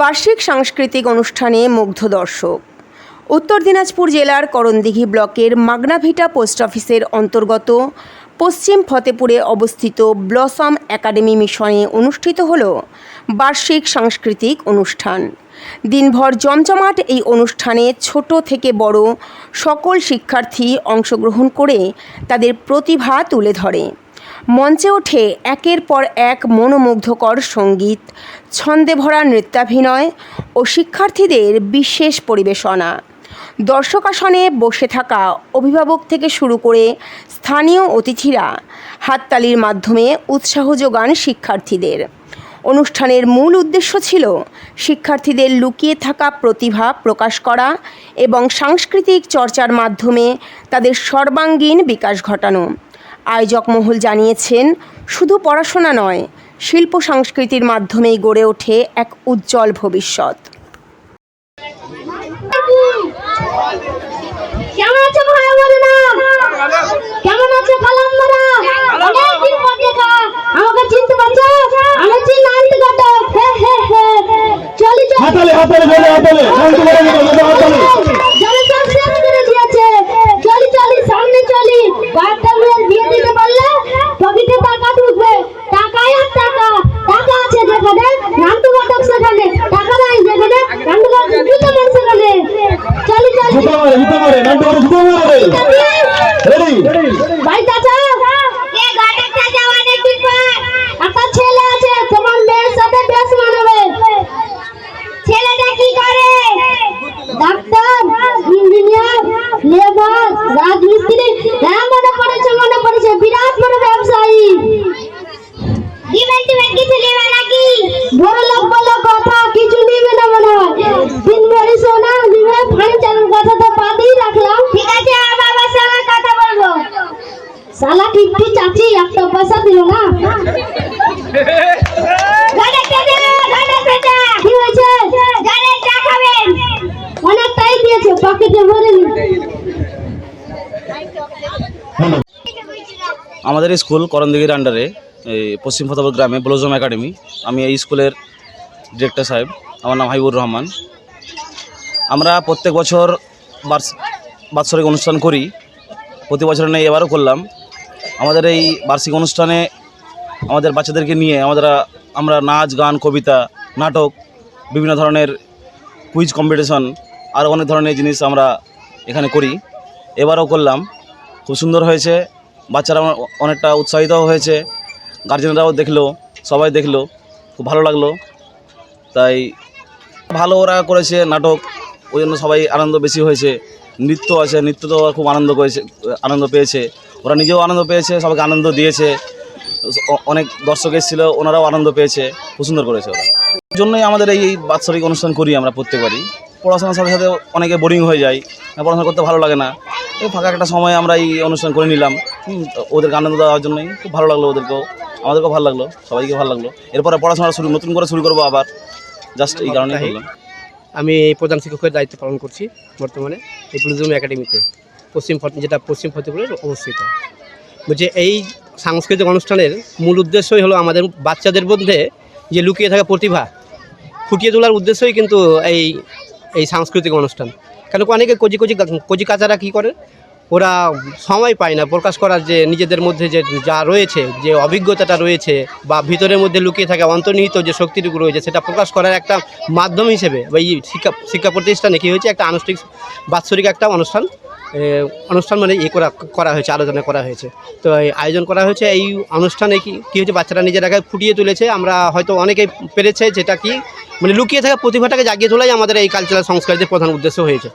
বার্ষিক সাংস্কৃতিক অনুষ্ঠানে মুগ্ধ দর্শক। উত্তর দিনাজপুর জেলার করণদিঘি ব্লকের মাগনাভিটা পোস্ট অফিসের অন্তর্গত পশ্চিম ফতেপুরে অবস্থিত ব্লসম একাডেমি মিশনে অনুষ্ঠিত হল বার্ষিক সাংস্কৃতিক অনুষ্ঠান। দিনভর জমজমাট এই অনুষ্ঠানে ছোট থেকে বড় সকল শিক্ষার্থী অংশগ্রহণ করে তাদের প্রতিভা তুলে ধরে। মঞ্চে ওঠে একের পর এক মনোমুগ্ধকর সংগীত, ছন্দে ভরা নৃত্যাভিনয় ও শিক্ষার্থীদের বিশেষ পরিবেশনা। দর্শক আসনে বসে থাকা অভিভাবক থেকে শুরু করে স্থানীয় অতিথিরা হাততালির মাধ্যমে উৎসাহ যোগান শিক্ষার্থীদের। অনুষ্ঠানের মূল উদ্দেশ্য ছিল শিক্ষার্থীদের লুকিয়ে থাকা প্রতিভা প্রকাশ করা এবং সাংস্কৃতিক চর্চার মাধ্যমে তাদের সর্বাঙ্গীন বিকাশ ঘটানো। আয়োজক মহল জানিয়েছেন শুধু পড়াশোনা নয় শিল্প সংস্কৃতির মাধ্যমেই গড়ে ওঠে এক উজ্জ্বল ভবিষ্যৎ। কেমন আছো ভাই হ্যাঁ মনে পড়েছে মনে পড়েছে। বিরাট বড় ব্যবসায়ী। ব্যাংকে নাকি? বড় লোক বলো কথা কিছু নিবে না। মনে হয় দিন ভরি সোনা দিবে ফার্নিচারের কথা তো বাদই রাখলাম। ঠিক আছে আমার বাবার সঙ্গে কথা বলব। শালা কিপ্টি চাচি একটা পয়সা দিল না? অনেকটাই দিয়েছে পকেটে ভরে আমাদের স্কুল করণদিঘির আন্ডারে, এই পশ্চিম ফতেপুর গ্রামে ব্লোজম একাডেমি। আমি এই স্কুলের ডিরেক্টর সাহেব, আমার নাম হাইবুর রহমান। আমরা প্রত্যেক বছর বাৎসরিক অনুষ্ঠান করি। প্রতি বছর নেই, এবারও করলাম। আমাদের এই বার্ষিক অনুষ্ঠানে আমাদের বাচ্চাদেরকে নিয়ে আমাদের আমরা নাচ, গান, কবিতা, নাটক, বিভিন্ন ধরনের কুইজ কম্পিটিশন আর অনেক ধরনের জিনিস আমরা এখানে করি। এবারও করলাম। খুব সুন্দর হয়েছে। বাচ্চারা অনেকটা উৎসাহিত হয়েছে। গার্জেনরাও দেখল, সবাই দেখল, খুব ভালো লাগল। তাই ভালো ওরা করেছে নাটক, ওই জন্য সবাই আনন্দ বেশি হয়েছে। নৃত্য আছে, নৃত্য তো খুব আনন্দ করেছে, আনন্দ পেয়েছে। ওরা নিজেও আনন্দ পেয়েছে, সবাইকে আনন্দ দিয়েছে। অনেক দর্শক এসেছিল, ওনারাও আনন্দ পেয়েছে, খুব সুন্দর করেছে ওরা। জন্যই আমাদের এই বাৎসরিক অনুষ্ঠান করি আমরা প্রত্যেকবারই। পড়াশোনার সাথে সাথে অনেকে বোরিং হয়ে যায় পড়াশোনা করতে ভালো লাগে না। এই ফাঁকা একটা সময় আমরা এই অনুষ্ঠান করে নিলাম। ওদেরকে আনন্দ দেওয়ার জন্যই খুব ভালো লাগল ওদেরকেও। আমাদেরকেও ভালো লাগল সবাইকে ভালো লাগল। এরপরে পড়াশোনা শুরু নতুন করে শুরু করব আবার। জাস্ট এই কারণে করলাম আমি এই প্রধান শিক্ষকের দায়িত্ব পালন করছি বর্তমানে এই ব্লুজুম একাডেমিতে পশ্চিম যেটা পশ্চিম ফতেপুরে অবস্থিত। বলছে এই সাংস্কৃতিক অনুষ্ঠানের মূল উদ্দেশ্যই হলো আমাদের বাচ্চাদের মধ্যে যে লুকিয়ে থাকা প্রতিভা ফুটিয়ে তোলার উদ্দেশ্যই কিন্তু এই এই সাংস্কৃতিক অনুষ্ঠান। কেন অনেকে কচি কচি কচি কাচারা কী করে? ওরা সময় পায় না প্রকাশ করার যে নিজেদের মধ্যে যে যা রয়েছে, যে অভিজ্ঞতাটা রয়েছে বা ভিতরের মধ্যে লুকিয়ে থাকা অন্তর্নিহিত যে শক্তিটুকু রয়েছে, সেটা প্রকাশ করার একটা মাধ্যম হিসেবে বা এই শিক্ষা শিক্ষা প্রতিষ্ঠানে কী হয়েছে? একটা আনুষ্ঠানিক বাৎসরিক একটা অনুষ্ঠান অনুষ্ঠান মানে ইয়ে করা করা হয়েছে, আলোচনা করা হয়েছে। তো এই আয়োজন করা হয়েছে, এই অনুষ্ঠানে কি, কী হয়েছে? বাচ্চারা নিজেরাকে ফুটিয়ে তুলেছে। আমরা হয়তো অনেকেই পেরেছে যেটা কি মানে লুকিয়ে থাকা প্রতিভাটাকে জাগিয়ে তোলাই আমাদের এই কালচারাল সংস্কৃতির প্রধান উদ্দেশ্য হয়েছে।